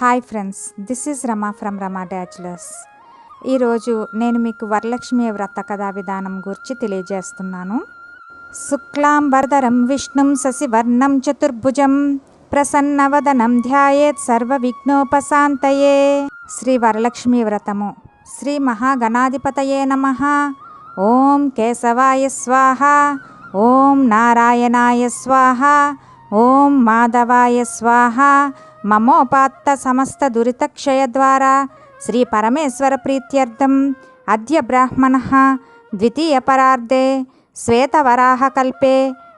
Hi friends this is Rama from Rama డాచులర్స్. ఈరోజు నేను మీకు వరలక్ష్మి వ్రత కథా విధానం గురించి తెలియజేస్తున్నాను. శుక్లాంబరధరం విష్ణుం శశివర్ణం చతుర్భుజం ప్రసన్నవదనం ధ్యాయేత్ సర్వ విఘ్నోపశాంతయే శ్రీ వరలక్ష్మి వ్రతము. శ్రీ మహాగణాధిపతయే నమ. ఓం కేశవాయ స్వాహ. ఓం నారాయణాయ స్వాహ. ఓం మాధవాయ స్వాహ. మమోపాత్త సమస్త దురితక్షయ ద్వారా శ్రీ పరమేశ్వర ప్రీత్యర్థం అద్య బ్రాహ్మణ ద్వితీయ పరార్ధే శ్వేతవరాహకల్పే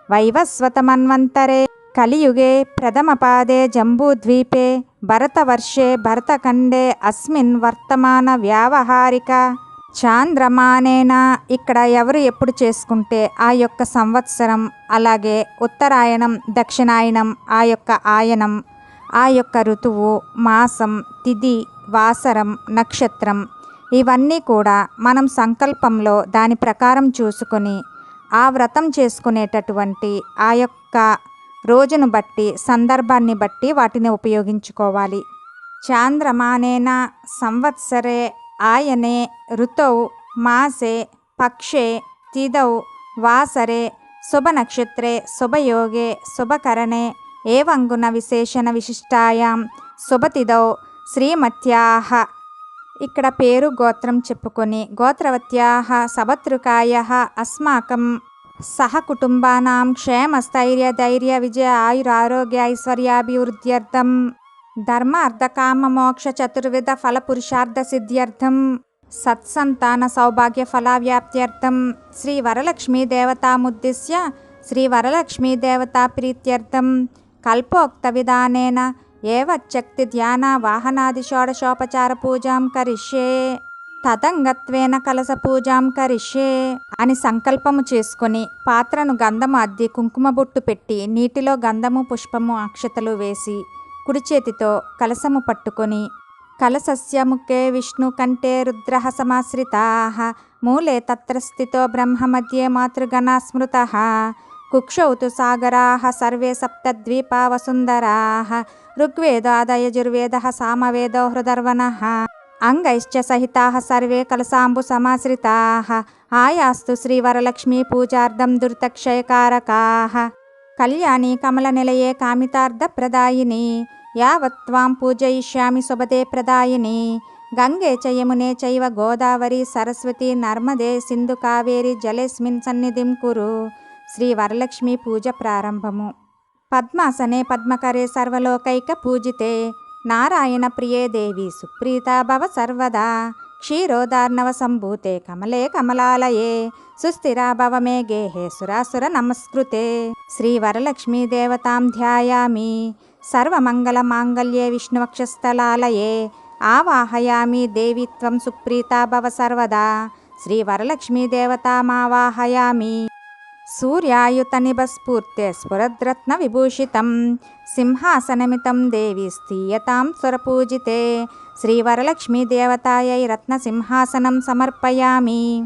వైవస్వతమన్వంతరే కలియుగే ప్రథమపాదే జంబూద్వీపే భరతవర్షే భరతఖండే అస్మిన్ వర్తమాన వ్యావహారిక చాంద్రమానేన ఇక్కడ ఎవరు ఎప్పుడు చేసుకుంటే ఆ యొక్క సంవత్సరం అలాగే ఉత్తరాయణం దక్షిణాయనం ఆ యొక్క ఆయనం ఆ యొక్క ఋతువు మాసం తిథి వాసరం నక్షత్రం ఇవన్నీ కూడా మనం సంకల్పంలో దాని ప్రకారం చూసుకొని ఆ వ్రతం చేసుకునేటటువంటి ఆ యొక్క రోజును బట్టి సందర్భాన్ని బట్టి వాటిని ఉపయోగించుకోవాలి. చాంద్రమానేన సంవత్సరే ఆయనే ఋతౌ మాసే పక్షే తిథౌ వాసరే శుభనక్షత్రే శుభయోగే శుభకరణే ఏవంగుణ విశేషణ విశిష్టాయాం శుభతిథౌ శ్రీమత్యాహ ఇక్కడ పేరు గోత్రం చెప్పుకొని గోత్రవత్యాహ సభతృకాయ అస్మాకం సహ కుటుంబానాం క్షేమస్థైర్య ధైర్య విజయ ఆయురారోగ్య ఐశ్వర్యాభివృద్ధ్యర్థం ధర్మ అర్ధకామ మోక్ష చతుర్విధ ఫల పురుషార్థ సిద్ధ్యర్థం సత్సంతాన సౌభాగ్య ఫలావ్యాప్త్యర్థం శ్రీ వరలక్ష్మీ దేవతాముద్దిశ్య శ్రీ వరలక్ష్మీ దేవతా ప్రీత్యర్థం కల్పోక్త విధానేన ఏవచ్చక్తి ధ్యాన వాహనాది షోడశోపచార పూజాం కరిష్యే తదంగత్వేన కలస పూజాం కరిష్యే అని సంకల్పము చేసుకొని పాత్రను గంధము అద్ది కుంకుమ బొట్టు పెట్టి నీటిలో గంధము పుష్పము అక్షతలు వేసి కుడి చేతితో కలసము పట్టుకొని కలసస్య ముఖే విష్ణు కంటే రుద్ర సమాశ్రితా మూలే తత్ర స్థితో బ్రహ్మ మధ్యే మాతృగణా స్మృత కుక్షౌ తు సాగరా సర్వే సప్తద్వీపా వసుందరా ఋగ్వేదాదయజుర్వేద సామవేదో హృదర్వణ అంగైశ్చ సహితా సర్వే కలసాంబు సమాశ్రితా ఆయాస్తు శ్రీవరలక్ష్మీ పూజార్థం దురితక్షయకారకా కళ్యాణి కమలనిలయే కామితార్థప్రదాయిని యావత్ త్వాం పూజయిష్యామి శుభదే ప్రదాయిని గంగే చ యమునే చైవ గోదావరి సరస్వతి నర్మదే సింధు కావేరి జలేస్మిన్ సన్నిధిం కురు. శ్రీ వరలక్ష్మి పూజ ప్రారంభము. పద్మాసనే పద్మకరే సర్వలోకైక పూజితే. నారాయణ ప్రియే దేవి సుప్రీతా భవ సర్వదా. క్షీరోదార్ణవ సంభూతే కమలే కమలాలయే. సుస్థిరా భవ మే గేహే సురాసుర నమస్కృతే. శ్రీ వరలక్ష్మీ దేవతాం ధ్యాయామి. సర్వమంగళ మాంగళ్యే విష్ణువక్షస్థలాలయే. ఆవాహయామి దేవిత్వం సుప్రీతా భవ సర్వదా. శ్రీ వరలక్ష్మీ దేవతామావాహయామి. సూర్యాయుతనిభస్ఫూర్తే స్ఫురద్రత్న విభూషితం సింహాసనమితం దేవి స్థీయతాం స్వరపూజితే. శ్రీవరలక్ష్మీదేవతాయై రత్నసింహాసనం సమర్పయామి.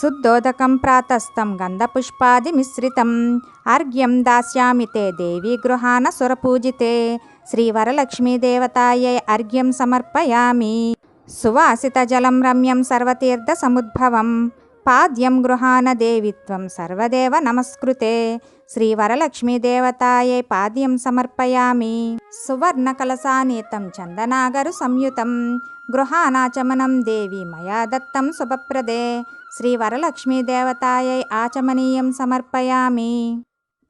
శుద్ధోదకం ప్రాతస్థం గంధపుష్పాదిమిశ్రితం అర్ఘ్యం దాస్యామి తే దేవి గృహాన సురపూజితే శ్రీవరలక్ష్మీదేవతాయై అర్ఘ్యం సమర్పయామి. సువాసితజలం రమ్యం సర్వతీర్థ సముద్భవం. పాద్యం గృహాన దేవిత్వం సర్వదేవ నమస్కృతే. శ్రీవరలక్ష్మీదేవతాయై పాద్యం సమర్పయామి. సువర్ణకలసానీతం చందనాగరు సంయుతం. గృహానాచమనం దేవి మయా దత్తం శుభప్రదే. శ్రీవరలక్ష్మీదేవతాయై ఆచమనీయం సమర్పయామి.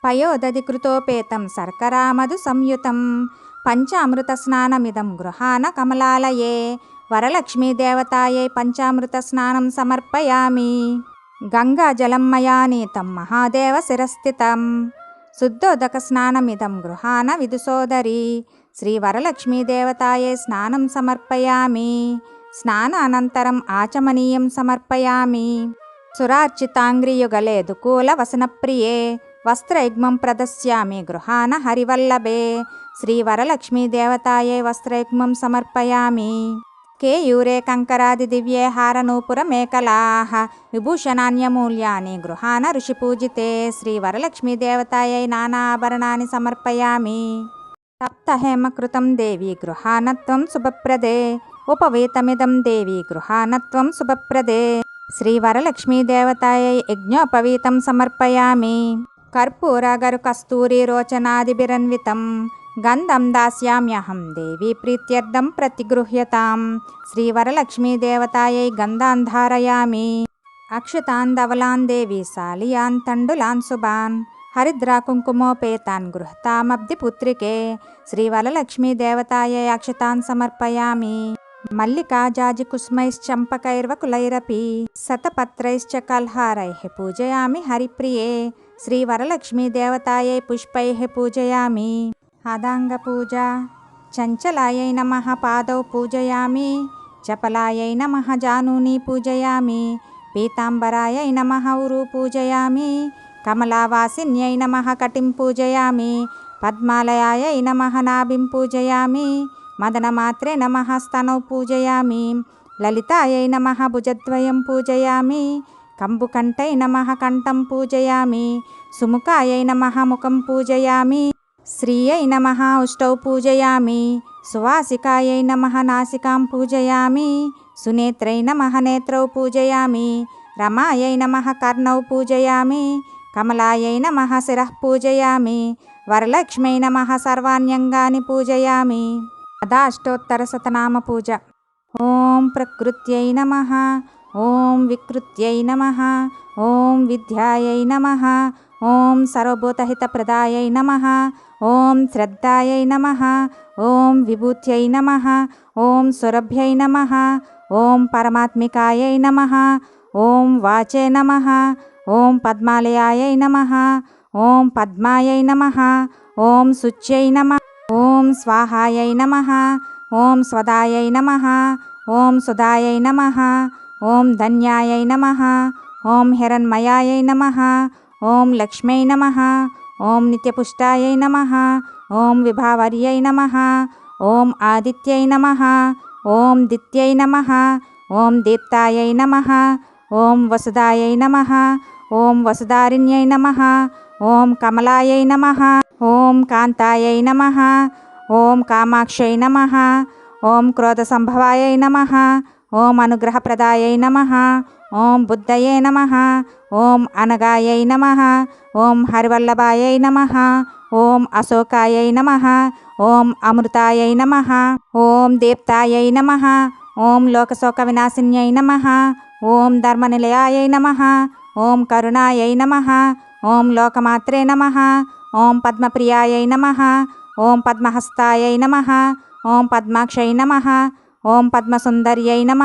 పయోదధి కృతోపేతం శర్కరామధు సంయుతం. పంచామృత స్నానమిదం గృహాన కమలాలయే. వరలక్ష్మీదేవతాయై పంచామృత స్నానం సమర్పయామి. గంగాజలం మయా నీతం మహాదేవ శిరస్థితం. శుద్ధోదక స్నానమిదం గృహాన విదుసోదరి. శ్రీ వరలక్ష్మీదేవతాయే స్నానం సమర్పయామి. స్నానానంతరం ఆచమనీయం సమర్పయామి. సురార్చితాంగ్రియుగలే దుకూల వసనప్రియే. వస్త్రయుగ్మం ప్రదస్యామి గృహాన హరివల్లభే. శ్రీవరలక్ష్మీదేవతాయై వస్త్రయుగ్మం సమర్పయామి. కేయూరే కంకరాది దివ్యే హారనూపుర మేకలాహ విభూషణాన్యమూల్యాని గృహాన ఋషిపూజితే శ్రీవరలక్ష్మీదేవతాయై నానాభరణాన్ని సమర్పయామి సప్తహేమకృతం దేవి గృహానత్వం శుభప్రదే ఉపవీతమిదం దేవి గృహానత్వం శుభప్రదే శ్రీవరలక్ష్మీదేవతాయై యజ్ఞోపవీతం సమర్పయామి కర్పూరగరు కస్తూరి రోచనాదిభిరన్వితం గంధం దాస్యామ్యహం దేవి ప్రీత్యర్థం ప్రతిగృహ్యతాం. శ్రీవరలక్ష్మీదేవతాయై గంధాన్ ధారయామి. అక్షతాన్ ధవలాన్ దేవి సాలియాన్ తండులాన్ శుభాన్ హరిద్రా కుంకుమోపేతాన్ గృహతామబ్ది పుత్రికే. శ్రీవరలక్ష్మీదేవతాయై అక్షతాన్ సమర్పయామి. మల్లికా జాజి కుస్మైశ్చంపకైర్వకులైరపి. శతపత్రైశ్చ కల్హారై పూజయామి హరిప్రియే. శ్రీవరలక్ష్మీదేవతాయై పుష్పై పూజయామి. అదాంగ పూజ చంచలాయై నమః పాదౌ పూజయామి. చపలాయై నమః జానూని పూజయామి. పీతాంబరాయై నమః ఉరు పూజయామి. కమలావాసిన్యై నమః కటిం పూజయామి. పద్మాలయాయై నమః నాభిం పూజయామి. మదనమాత్రే నమః స్తనౌ పూజయామి. లలితాయై నమః భుజద్వయం పూజయామి. కంబుకంఠై నమః కంఠం పూజయామి. సుముఖాయై నమః ముఖం పూజయామి. శ్రీయై నమ ఉష్టౌ పూజయామి. సువాసికాయై నమ నాసికాం పూజయామి. సునేత్రై నమ నేత్రౌ పూజయామి. రమాయై నమ కర్ణౌ పూజయామి. కమలాయై నమ శిర పూజయామి. వరలక్ష్మై నమ సర్వాణ్యంగాని పూజయామి. అదాష్టోత్తర శతనామ పూజ. ఓం ప్రకృత్యై నమ ఓం వికృత్యై నమ ఓం విద్యాయై నమ ఓం సర్వభూతహితప్రదాయై నమ ఓం శ్రద్ధాయై నమ ఓం విభూత్యై నమ ఓం సురభ్యై నమ ఓం పరమాత్మికాయై నమ ఓం వాచే నమ ఓం పద్మాలయాయై నమ ఓం పద్మాయై నమ ఓం శుచ్యై నమ ఓం స్వాహాయై నమ ఓం స్వదాయై నమ ఓం సుధాయై నమ ఓం ధన్యాయై నమ ఓం హిరణ్మయాయై నమ ఓం లక్ష్మై నమ ఓం నిత్యపుష్టాయై నమ ఓం విభావర్యై నమ ఓం ఆదిత్యై నమ ఓం దిత్యై నమ ఓం దీప్తాయై నమ ఓం వసుదాయై నమ ఓం వసుదారిణ్యై నమ ఓం కమలాయై నమ ఓం కాంతాయై నమ ఓం కామాక్షై నమ ఓం క్రోధసంభవాయై నమ ఓం అనుగ్రహప్రదాయై నమ ఓం బుద్ధయే నమ ఓం అనగాయై నమ ఓం హరివల్లభాయై నమ ఓం అశోకాయై నమ ఓం అమృతాయై నమ ఓం దీప్తాయై నమ ఓం లోకశోక వినాశిన్యై నమ ఓం ధర్మనిలయాయై నమ ఓం కరుణాయై నమ ఓం లోకమాత్రే నమ ఓం పద్మప్రియాయై నమ ఓం పద్మహస్తాయై నమ ఓం పద్మాక్షై నమ ఓం పద్మసుందర్యై నమ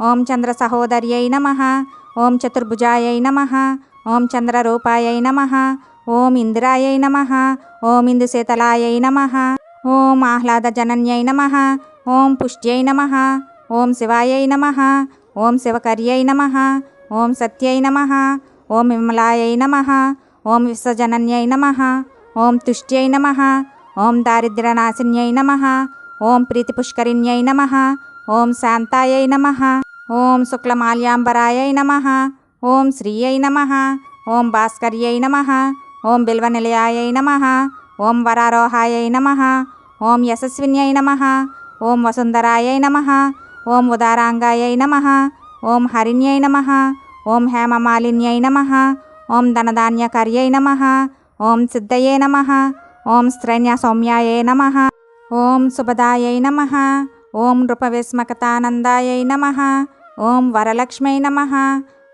ఓం చంద్ర చంద్రసహోదర్యై నమ ఓం చతుర్భుజాయై నమ ఓం చంద్ర చంద్రరూపాయై నమ ఓం ఇందిరాయై నమ ఓం ఇందుశీతలాయై నమ ఓం ఆహ్లాద జనన్యై నమ ఓం పుష్ట్యై నమ ఓం శివాయై నమ ఓం శివకర్యై నమ ఓం సత్యై నమ ఓం విమలాయై నమ ఓం విశ్వజనన్యై నమ ఓం తుష్ట్యై నమ ఓం దారిద్ర్యనాశిన్యై నమ ఓం ప్రీతిపుష్కరిణ్యై నమ ఓం శాంతాయై నమ ఓం శుక్లమాల్యాంబరాయ నమ ఓం శ్రీయై నమ ఓం భాస్కర్యై నమ ఓం బిల్వనిలయాయ నమ ఓం వరారోహాయ నమ ఓం యశస్విన్యై నమ ఓం వసుంధరాయ నమ ఓం ఉదారాంగాయ నమ ఓం హరిణ్యై నమ ఓం హేమమాలిన్యై నమ ఓం ధనధాన్యకర్యై నమ ఓం సిద్ధయే నమ ఓం స్త్రైన్య సౌమ్యాయ నమ ఓం శుభదాయ నమ ఓం నృపవిస్మకతానందాయై నమ ఓం వరలక్ష్మై నమ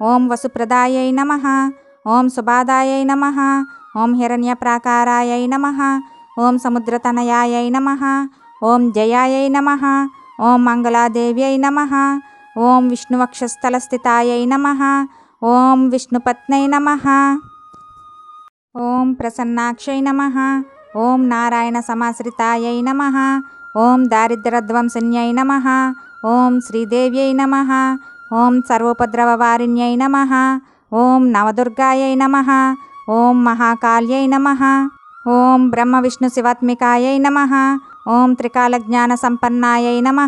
ఓం వసుప్రదాయై నమ ఓం సుబాదాయై నమ ఓం హిరణ్యప్రాకారాయై నమ ఓం సముద్రతనయాయై నమ ఓం జయాయై నమ ఓం మంగళాదేవ్యై నమ ఓం విష్ణువక్షస్థలస్థితాయై నమ ఓం విష్ణుపత్నై నమ ఓం ప్రసన్నాక్షై నమ ఓం నారాయణ సమాశ్రితాయై నమ ఓం దారిద్రధ్వంసన్యై నమ. ఓం శ్రీదేవ్యై నమ. ఓం సర్వోపద్రవవారిణ్యై నమ. ఓం నవదుర్గాయై నమ. ఓం మహాకాళ్యై నమ. ఓం బ్రహ్మ విష్ణు శివాత్మికాయై నమ. ఓం త్రికాలజ్ఞాన సంపన్నాయై నమ.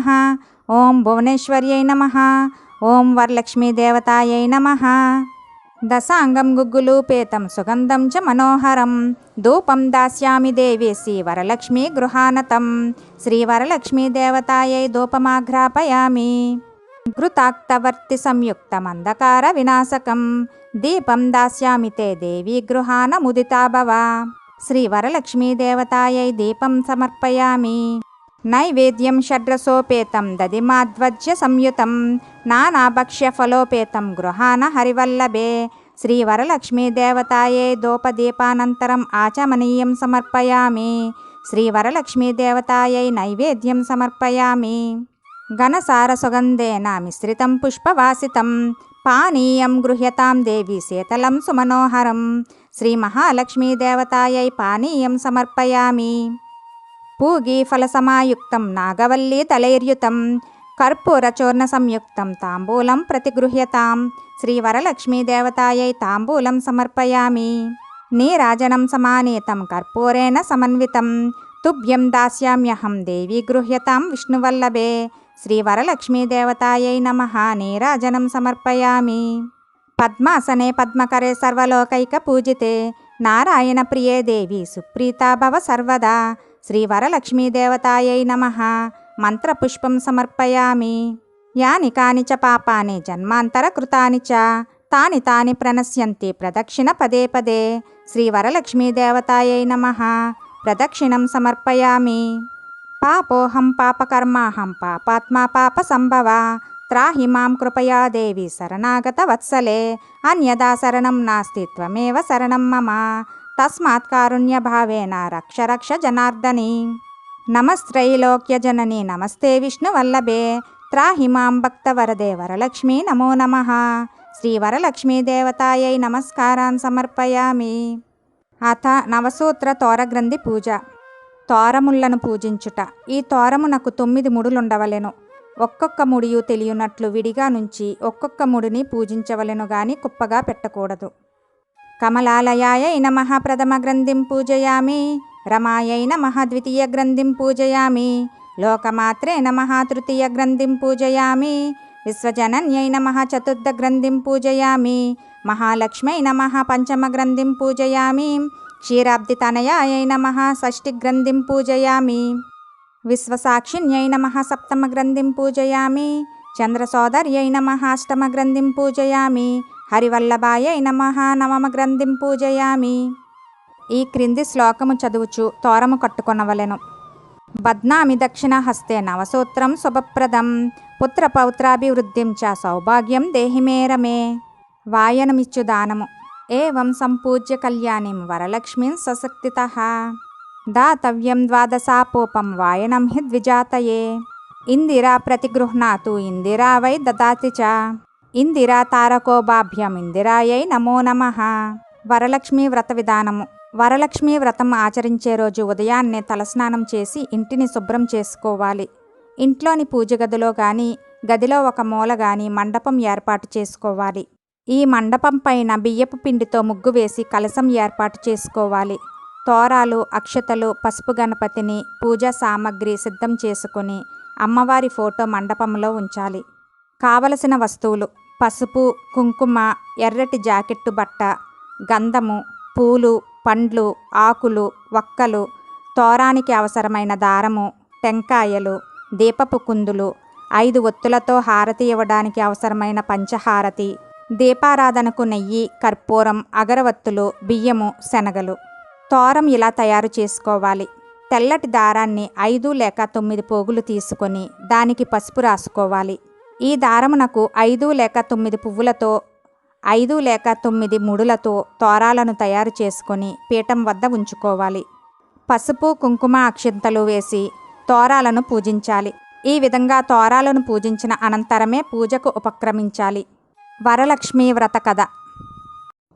ఓం భువనేశ్వర్యై నమ. ఓం వరలక్ష్మీదేవతాయై నమ. దశాంగం గుగ్గులూపేతం సుగంధం చ మనోహరం. ధూపం దాస్యామి దేవేసి వరలక్ష్మీ గృహానతం. శ్రీవరలక్ష్మీదేవతాయై ధూపమాఘ్రాపయామి. ఘృతాక్తవర్తి సంయుక్తమంధకార వినాశకం. దీపం దాస్యామి తే దేవీ గృహానముదితా భవ. శ్రీవరలక్ష్మీదేవతాయై దీపం సమర్పయామి. నైవేద్యం షడ్రసోపేతం దదిమాధ్వజ్య సంయుతం. నానాభక్ష్య ఫలోపేతం గృహాన హరివల్లభే. శ్రీ వరలక్ష్మీదేవతాయే దోపదీపానంతరం ఆచమనీయం సమర్పయామి. శ్రీ వరలక్ష్మీదేవతాయై నైవేద్యం సమర్పయామి. ఘనసారసుగంధేన మిశ్రితం పుష్పవాసితం. పానీయం గృహ్యతాం దేవి శీతలం సుమనోహరం. శ్రీ మహాలక్ష్మీదేవతాయై పానీయం సమర్పయామి. పూగీఫలసమాయుక్తం ఫలసమాయుక్తం తలైర్యుతం. కర్పూరచూర్ణ సంయుక్తం తాంబూలం ప్రతిగృహ్యతాం శ్రీవరలక్ష్మీదేవతాయై తాంబూలం సమర్పయామి నీరాజనం సమానీతం కర్పూరేణ సమన్వితం తుభ్యం దాస్యామ్యహం దేవీ గృహ్యతాం విష్ణువల్లభే శ్రీవరలక్ష్మీదేవతాయై నమ నీరాజనం సమర్పయామి పద్మాసనే పద్మకరే సర్వలోకైక పూజితే నారాయణ ప్రియే దేవి సుప్రీతా భవ సర్వదా శ్రీవరలక్ష్మీదేవతాయై నమ మంత్రపుష్పం సమర్పయామి. యాని కాని చ పాపాని జన్మాంతరకృతాని చ. తాని తాని ప్రణశ్యంతి ప్రదక్షిణ పదే పదే. శ్రీవరలక్ష్మీదేవతాయై నమ. ప్రదక్షిణం సమర్పయామి. పాపోహం పాపకర్మాహం పాపాత్మా పాప సంభవ. త్రాహి మాం కృపయా దేవి శరణాగత వత్సలే. అన్యదా శరణం నాస్తి త్వమేవ శరణం మమ. తస్మాత్ కారుణ్యభావేన రక్ష రక్ష జనార్దనీ. నమస్త్రైలోక్యజనని నమస్తే విష్ణువల్లభే. త్రాహి మాం భక్తవరదే వరలక్ష్మీ నమో నమ. శ్రీవరలక్ష్మీదేవతాయై నమస్కారాన్ సమర్పయామి. అథ నవసూత్ర తోరగ్రంథి పూజ. తోరములను పూజించుట. ఈ తోరమునకు తొమ్మిది ముడులుండవలెను. ఒక్కొక్క ముడియు తెలియనట్లు విడిగా నుంచి ఒక్కొక్క ముడిని పూజించవలెను గాని కుప్పగా పెట్టకూడదు. కమలాలయాయ నమ ప్రథమ గ్రంథిం పూజయామి. రమాయై నమః ద్వితీయ గ్రంథిం పూజయామి. లోకమాత్రే నమః తృతీయ గ్రంథిం పూజయామి. విశ్వజనన్యై నమః చతుర్థ గ్రంథిం పూజయామి. మహాలక్ష్మై నమః పంచమ గ్రంథిం పూజయామి. క్షీరాబ్దితనయాయై నమః షష్ఠి గ్రంథిం పూజయామి. విశ్వసాక్షిణ్యై నమః సప్తమ గ్రంథిం పూజయామి. చంద్రసోదర్యై నమః అష్టమ గ్రంథిం పూజయామి. హరివల్లభాయై నమః నవమ గ్రంథిం పూజయామి. ఈ క్రింది శ్లోకము చదువుచు తోరము కట్టుకొనవలెను. బద్నామి దక్షిణ హస్తే నవసూత్రం శుభప్రదం. పుత్ర పౌత్రాభివృద్ధిం చ సౌభాగ్యం దేహి రమే. వాయనమిచ్చు దానము. ఏం సంపూజ్య కళ్యాణిం వరలక్ష్మీం సశక్తిత. దాతవ్యం ద్వాదశాపోపం వాయనం హి ద్విజాతయే. ఇందిరా ప్రతిగృహ్ణాతు ఇందిరా వై దదాతి చ. ఇందిరా తారకోబాభ్యం ఇందిరాయై నమో నమ. వరలక్ష్మీ వ్రత విధానము. వరలక్ష్మీ వ్రతం ఆచరించే రోజు ఉదయాన్నే తలస్నానం చేసి ఇంటిని శుభ్రం చేసుకోవాలి. ఇంట్లోని పూజ గదిలో కానీ గదిలో ఒక మూల గాని మండపం ఏర్పాటు చేసుకోవాలి. ఈ మండపం పైన బియ్యపు పిండితో ముగ్గు వేసి కలశం ఏర్పాటు చేసుకోవాలి. తోరాలు అక్షతలు పసుపు గణపతిని పూజా సామాగ్రి సిద్ధం చేసుకుని అమ్మవారి ఫోటో మండపంలో ఉంచాలి. కావలసిన వస్తువులు పసుపు కుంకుమ ఎర్రటి జాకెట్టు బట్ట గంధము పూలు పండ్లు ఆకులు వక్కలు తోరానికి అవసరమైన దారము టెంకాయలు దీపపు కుందులు ఐదు ఒత్తులతో హారతి ఇవ్వడానికి అవసరమైన పంచహారతి దీపారాధనకు నెయ్యి కర్పూరం అగరవత్తులు బియ్యము శనగలు. తోరం ఇలా తయారు చేసుకోవాలి. తెల్లటి దారాన్ని ఐదు లేక తొమ్మిది పోగులు తీసుకొని దానికి పసుపు రాసుకోవాలి. ఈ దారమునకు ఐదు లేక తొమ్మిది పువ్వులతో ఐదు లేక తొమ్మిది ముడులతో తోరాలను తయారు చేసుకొని పీఠం వద్ద ఉంచుకోవాలి. పసుపు కుంకుమ అక్షింతలు వేసి తోరాలను పూజించాలి. ఈ విధంగా తోరాలను పూజించిన అనంతరమే పూజకు ఉపక్రమించాలి. వరలక్ష్మీ వ్రత కథ.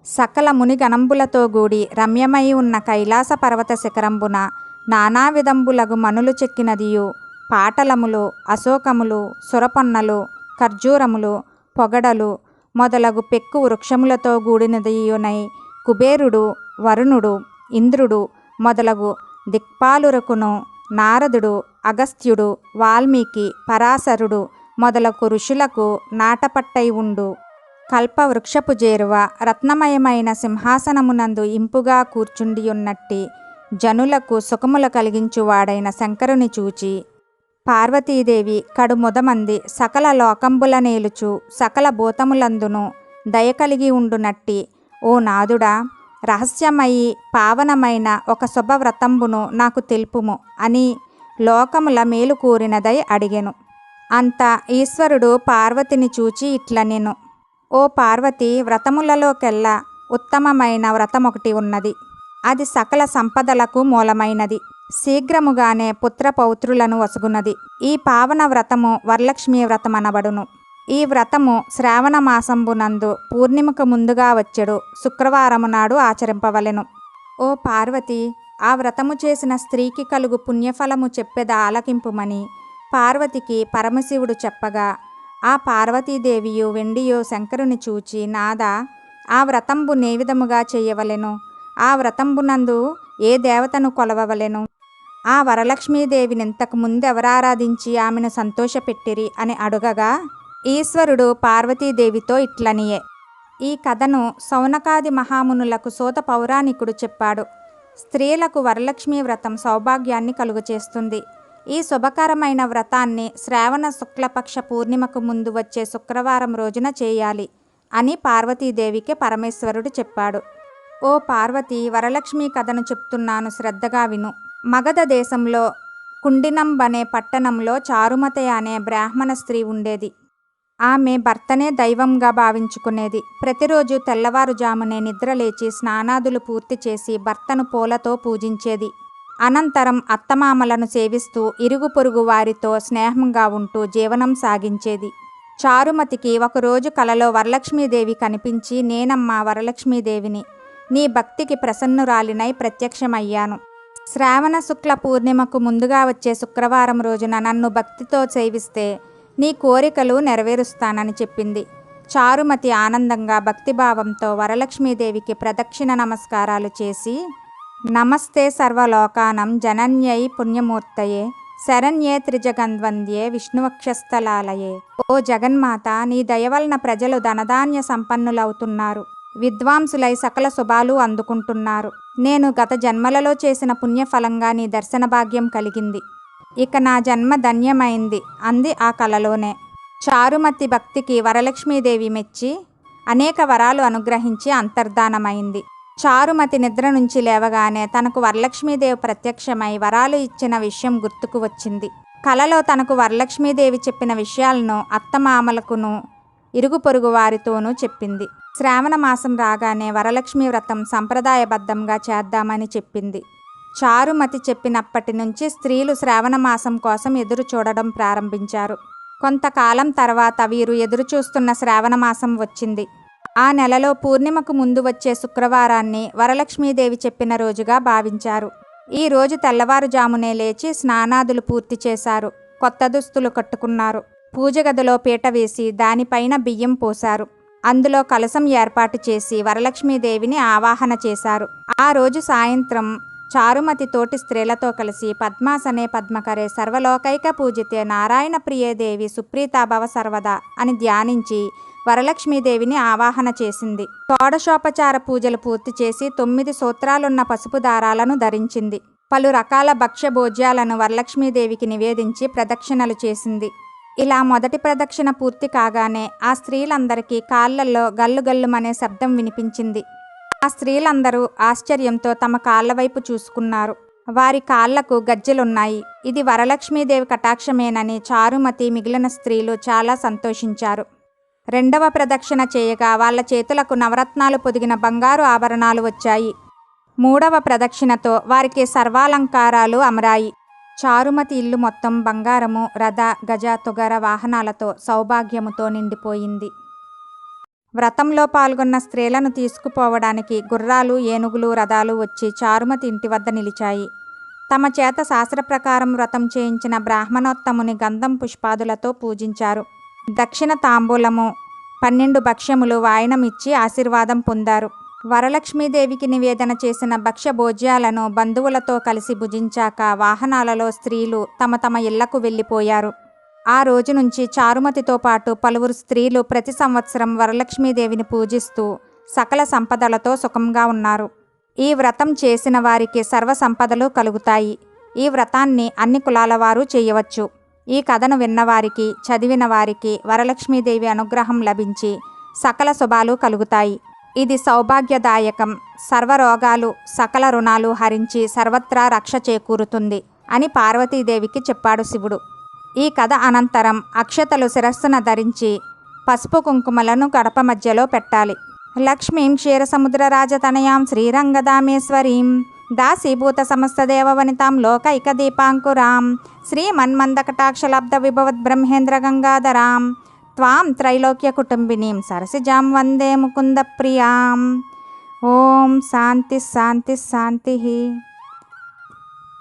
సకల మునిగణంబులతో గూడి రమ్యమై ఉన్న కైలాస పర్వత శిఖరంబున నానావిధంబులగు మనులు చెక్కినదియు పాటలములు అశోకములు సురపొన్నలు ఖర్జూరములు పొగడలు మొదలగు పెక్కు వృక్షములతో గూడినదియునై కుబేరుడు వరుణుడు ఇంద్రుడు మొదలగు దిక్పాలురకును నారదుడు అగస్త్యుడు వాల్మీకి పరాశరుడు మొదలగు ఋషులకు నాటపట్టై ఉండు. కల్పవృక్షపు జేరువ రత్నమయమైన సింహాసనమునందు ఇంపుగా కూర్చుండియున్నట్టి జనులకు సుఖములు కలిగించువాడైన శంకరుని చూచి పార్వతీదేవి కడుముదమంది సకల లోకంబుల నేలుచు సకల భూతములందును దయ కలిగి ఉండునట్టి ఓ నాదుడా రహస్యమయి పావనమైన ఒక శుభవ్రతంబును నాకు తెలుపుము అని లోకముల మేలు కూరినదై అడిగెను. అంత ఈశ్వరుడు పార్వతిని చూచి ఇట్లనెను. ఓ పార్వతి వ్రతములలోకెల్లా ఉత్తమమైన వ్రతమొకటి ఉన్నది. అది సకల సంపదలకు మూలమైనది. శీఘ్రముగానే పుత్ర పౌత్రులను ఈ పావన వ్రతము వరలక్ష్మీ వ్రతమనబడును. ఈ వ్రతము శ్రావణ మాసంబునందు పూర్ణిమకు ముందుగా వచ్చెడు శుక్రవారము నాడు ఆచరింపవలెను. ఓ పార్వతి ఆ వ్రతము చేసిన స్త్రీకి కలుగు పుణ్యఫలము చెప్పెద ఆలకింపుమని పార్వతికి పరమశివుడు చెప్పగా ఆ పార్వతీదేవియు వెండియో శంకరుని చూచి నాదా ఆ వ్రతంబు నే విధముగా చెయ్యవలెను ఆ వ్రతంబునందు ఏ దేవతను కొలవవలెను? ఆ వరలక్ష్మీదేవిని ఇంతకు ముందెవరారాధించి ఆమెను సంతోషపెట్టిరి అని అడుగగా ఈశ్వరుడు పార్వతీదేవితో ఇట్లనియే. ఈ కథను సౌనకాది మహామునులకు సోత పౌరాణికుడు చెప్పాడు. స్త్రీలకు వరలక్ష్మీ వ్రతం సౌభాగ్యాన్ని కలుగచేస్తుంది. ఈ శుభకరమైన వ్రతాన్ని శ్రావణ శుక్లపక్ష పూర్ణిమకు ముందు వచ్చే శుక్రవారం రోజున చేయాలి అని పార్వతీదేవికి పరమేశ్వరుడు చెప్పాడు. ఓ పార్వతి వరలక్ష్మి కథను చెప్తున్నాను శ్రద్ధగా విను. మగధ దేశంలో కుండినంబనే పట్టణంలో చారుమతి అనే బ్రాహ్మణ స్త్రీ ఉండేది. ఆమె భర్తనే దైవంగా భావించుకునేది. ప్రతిరోజు తెల్లవారుజామునే నిద్రలేచి స్నానాదులు పూర్తి చేసి భర్తను పూలతో పూజించేది. అనంతరం అత్తమామలను సేవిస్తూ ఇరుగు పొరుగు వారితో స్నేహంగా ఉంటూ జీవనం సాగించేది. చారుమతికి ఒకరోజు కలలో వరలక్ష్మీదేవి కనిపించి నేనమ్మా వరలక్ష్మీదేవిని నీ భక్తికి ప్రసన్నురాలినై ప్రత్యక్షమయ్యాను. శ్రావణ శుక్ల పూర్ణిమకు ముందుగా వచ్చే శుక్రవారం రోజున నన్ను భక్తితో సేవిస్తే నీ కోరికలు నెరవేరుస్తానని చెప్పింది. చారుమతి ఆనందంగా భక్తిభావంతో వరలక్ష్మీదేవికి ప్రదక్షిణ నమస్కారాలు చేసి నమస్తే సర్వలోకానం జనన్యై పుణ్యమూర్తయే శరణ్యే త్రిజగన్వంద్యే విష్ణువక్షస్థలాలయే. ఓ జగన్మాత నీ దయవలన ప్రజలు ధనధాన్య సంపన్నులవుతున్నారు. విద్వాంసులై సకల శుభాలు అందుకుంటున్నారు. నేను గత జన్మలలో చేసిన పుణ్యఫలంగా నీ దర్శన భాగ్యం కలిగింది. ఇక నా జన్మ ధన్యమైంది. అంది ఆ కలలోనే. చారుమతి భక్తికి వరలక్ష్మీదేవి మెచ్చి అనేక వరాలు అనుగ్రహించి అంతర్ధానమైంది. చారుమతి నిద్ర నుంచి లేవగానే తనకు వరలక్ష్మీదేవి ప్రత్యక్షమై వరాలు ఇచ్చిన విషయం గుర్తుకు వచ్చింది. కలలో తనకు వరలక్ష్మీదేవి చెప్పిన విషయాలను అత్తమామలకును ఇరుగు పొరుగు వారితోనూ చెప్పింది. శ్రావణ మాసం రాగానే వరలక్ష్మి వ్రతం సంప్రదాయబద్ధంగా చేద్దామని చెప్పింది. చారుమతి చెప్పినప్పటి నుంచి స్త్రీలు శ్రావణ మాసం కోసం ఎదురు చూడడం ప్రారంభించారు. కొంతకాలం తర్వాత వీరు ఎదురు చూస్తున్న శ్రావణ మాసం వచ్చింది. ఆ నెలలో పూర్ణిమకు ముందు వచ్చే శుక్రవారాన్ని వరలక్ష్మీదేవి చెప్పిన రోజుగా భావించారు. ఈ రోజు తెల్లవారుజామునే లేచి స్నానాదులు పూర్తి చేశారు. కొత్త దుస్తులు కట్టుకున్నారు. పూజ గదిలో పీట వేసి దానిపైన బియ్యం పోశారు. అందులో కలసం ఏర్పాటు చేసి వరలక్ష్మీదేవిని ఆవాహన చేశారు. ఆ రోజు సాయంత్రం చారుమతి తోటి స్త్రీలతో కలిసి పద్మాసనే పద్మకరే సర్వలోకైక పూజితే నారాయణ ప్రియదేవి సుప్రీతాభవ సర్వదా అని ధ్యానించి వరలక్ష్మీదేవిని ఆవాహన చేసింది. షోడశోపచార పూజలు పూర్తి చేసి తొమ్మిది సూత్రాలున్న పసుపు దారాలను ధరించింది. పలు రకాల భక్ష్య భోజ్యాలను వరలక్ష్మీదేవికి నివేదించి ప్రదక్షిణలు చేసింది. ఇలా మొదటి ప్రదక్షిణ పూర్తి కాగానే ఆ స్త్రీలందరికీ కాళ్ళల్లో గల్లుగల్లుమనే శబ్దం వినిపించింది. ఆ స్త్రీలందరూ ఆశ్చర్యంతో తమ కాళ్ళ వైపు చూసుకున్నారు. వారి కాళ్ళకు గజ్జెలున్నాయి. ఇది వరలక్ష్మీదేవి కటాక్షమేనని చారుమతి మిగిలిన స్త్రీలు చాలా సంతోషించారు. రెండవ ప్రదక్షిణ చేయగా వాళ్ళ చేతులకు నవరత్నాలు పొదిగిన బంగారు ఆభరణాలు వచ్చాయి. మూడవ ప్రదక్షిణతో వారికి సర్వాలంకారాలు అమరాయి. చారుమతి ఇల్లు మొత్తం బంగారము రథ గజ తుగర వాహనాలతో సౌభాగ్యముతో నిండిపోయింది. వ్రతంలో పాల్గొన్న స్త్రీలను తీసుకుపోవడానికి గుర్రాలు ఏనుగులు రథాలు వచ్చి చారుమతి ఇంటి వద్ద నిలిచాయి. తమ చేత శాస్త్ర ప్రకారం వ్రతం చేయించిన బ్రాహ్మణోత్తముని గంధం పుష్పాదులతో పూజించారు. దక్షిణ తాంబూలము పన్నెండు భక్ష్యములు వాయనమిచ్చి ఆశీర్వాదం పొందారు. వరలక్ష్మీదేవికి నివేదన చేసిన భక్ష్య భోజ్యాలను బంధువులతో కలిసి భుజించాక వాహనాలలో స్త్రీలు తమ తమ ఇళ్ళకు వెళ్ళిపోయారు. ఆ రోజు నుంచి చారుమతితో పాటు పలువురు స్త్రీలు ప్రతి సంవత్సరం వరలక్ష్మీదేవిని పూజిస్తూ సకల సంపదలతో సుఖంగా ఉన్నారు. ఈ వ్రతం చేసిన వారికి సర్వ సంపదలు కలుగుతాయి. ఈ వ్రతాన్ని అన్ని కులాల వారు చేయవచ్చు. ఈ కథను విన్నవారికి చదివిన వారికి వరలక్ష్మీదేవి అనుగ్రహం లభించి సకల శుభాలు కలుగుతాయి. ఇది సౌభాగ్యదాయకం. సర్వరోగాలు సకల రుణాలు హరించి సర్వత్రా రక్ష చేకూరుతుంది అని పార్వతీదేవికి చెప్పాడు శివుడు. ఈ కథ అనంతరం అక్షతలు శిరస్సున ధరించి పసుపు కుంకుమలను గడప మధ్యలో పెట్టాలి. లక్ష్మీం క్షీరసముద్రరాజతనయాం శ్రీరంగదామేశ్వరీం దాసీభూత సమస్త దేవవనితాం లోకైక దీపాంకురాం శ్రీమన్మందకటాక్షలబ్ధ విభవద్ బ్రహ్మేంద్ర గంగాధరాం త్వాం త్రైలోక్య కుటుంబినీం సరసిజాం వందే ముకుంద ప్రియాం ఓం శాంతి శాంతి శాంతి